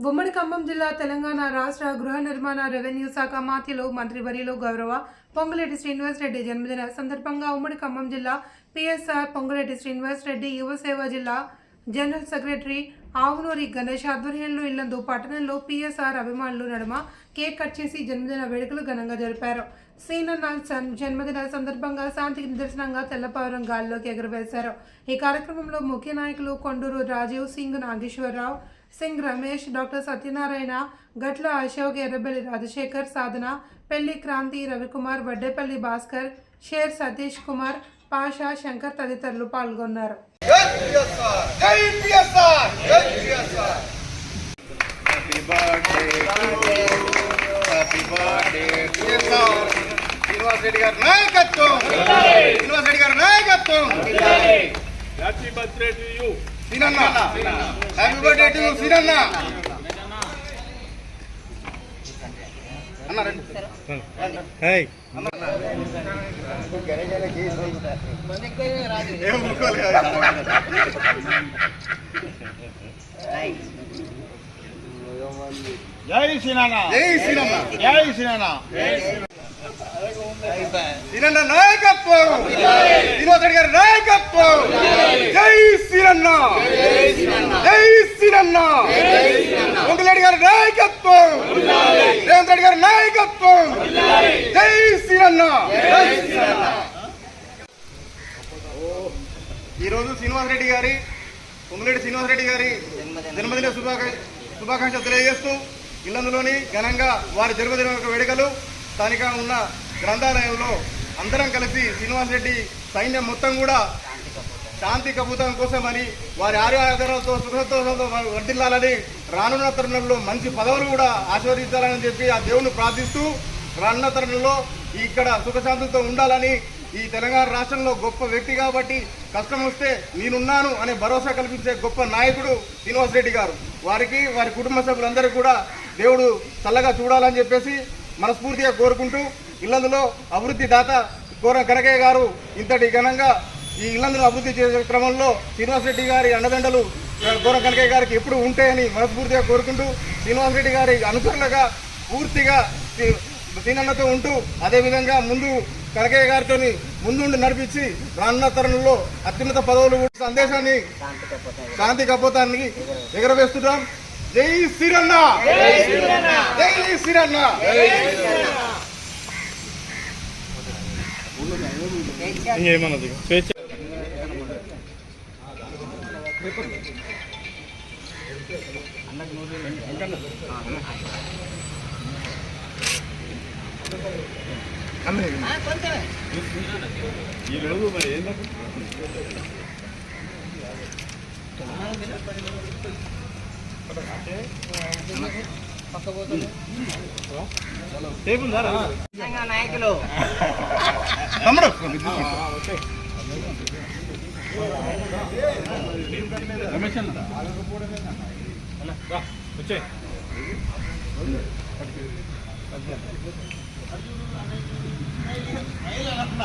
ఉమ్మడి ఖమ్మం జిల్లా తెలంగాణ రాష్ట్ర గృహ నిర్మాణ రెవెన్యూ శాఖ మాతిలో మంత్రివర్యులు గౌరవ పొంగులేటి శ్రీనివాస్ రెడ్డి జన్మదిన సందర్భంగా ఉమ్మడి ఖమ్మం జిల్లా P S R Ponguleti Srinivas Reddy యువసేవ జిల్లా జనరల్ సెక్రటరీ ఆవునూరి గణేష్ ఆధ్వర్యంలో ఇల్లందు పట్టణంలో పిఎస్ఆర్ అభిమానులు నడుమ కేక్ కట్ చేసి జన్మదిన వేడుకలు ఘనంగా జరిపారు. సీనన్న సన్- జన్మదిన సందర్భంగా శాంతికి నిదర్శనంగా తెల్లపారం గాల్లోకి ఎగురవేశారు. ఈ కార్యక్రమంలో ముఖ్య నాయకులు కొండూరు రాజీవ్ సింగ్ నాగేశ్వరరావు సింగ్ రమేష్ డాక్టర్ సత్యనారాయణ గట్ల అశోక్ ఎర్రబెల్లి రాజశేఖర్ సాధన పెళ్ళి క్రాంతి రవికుమార్ వడ్డేపల్లి భాస్కర్ షేర్ సతీష్ కుమార్ పాషా శంకర్ తదితరులు పాల్గొన్నారు. జై పిఎస్ఆర్ జై పిఎస్ఆర్ జై PSR Happy birthday to you. Happy birthday to you. PSR Srinivas Reddy గారి నాయకత్వం శ్రీనివాస్ రెడ్డి గారి నాయకత్వం happy birthday to you Seenanna happy birthday to Seenanna జై శ్రీనాన్న. జై సీనన్న జై శ్రీనాన్న. సీనన్న నాయకత్వం. రెడ్డి గారి నాయకత్వం. జై సీనన్న జై సీనన్న పొంగులేడి గారి నాయకత్వం రేవంత్ రెడ్డి గారి నాయకత్వం జై సీనన్న ఈరోజు శ్రీనివాస్ రెడ్డి గారి పొంగులేడి శ్రీనివాస్ రెడ్డి గారి జన్మదిన శుభాకాంక్ష శుభాకాంక్షలు తెలియజేస్తూ ఇల్లందులోని ఘనంగా వారి జన్మదిన యొక్క వేడుకలు స్థానిక ఉన్న గ్రంథాలయంలో అందరం కలిసి శ్రీనివాస్ రెడ్డి సైన్యం మొత్తం కూడా శాంతి కబూతం కోసమని వారి ఆరోగ్యాలతో సుఖంతో వర్ధిల్లాలని రానున్న తరుణంలో మంచి పదవులు కూడా ఆశీర్వదించాలని చెప్పి ఆ దేవుని ప్రార్థిస్తూ రానున్న తరుణంలో ఇక్కడ సుఖశాంతులతో ఉండాలని ఈ తెలంగాణ రాష్ట్రంలో గొప్ప వ్యక్తి కాబట్టి కష్టం వస్తే నేనున్నాను అనే భరోసా కల్పించే గొప్ప నాయకుడు శ్రీనివాస్ రెడ్డి గారు. వారికి వారి కుటుంబ సభ్యులందరూ కూడా దేవుడు చల్లగా చూడాలని చెప్పేసి మనస్ఫూర్తిగా కోరుకుంటూ ఇల్లందులో అభివృద్ధి దాత కోర కనకయ్య గారు ఇంతటి ఘనంగా ఈ ఇల్లందులో అభివృద్ధి చేసే క్రమంలో శ్రీనివాస్ రెడ్డి గారి అండదండలు గోర కనకయ్య గారికి ఎప్పుడు ఉంటాయని మనస్ఫూర్తిగా కోరుకుంటూ శ్రీనివాస్ రెడ్డి గారి అనుసరణగా పూర్తిగా సీనన్నతో ఉంటూ అదేవిధంగా ముందు కనకయ్య గారితో ముందుండి నడిపించి రానున్న తరుణంలో అత్యున్నత పదవులు కూడా సందేశాన్ని శాంతి కపోతాన్ని ఎగరవేస్తున్నాం. జై శ్రీరన్న జై శ్రీరన్న స్వేచ్ఛ నాయకులు. తమ్ముడు. రమేష్ అన్న. వచ్చే. అర్జునుడు అనేది అయిన అన్న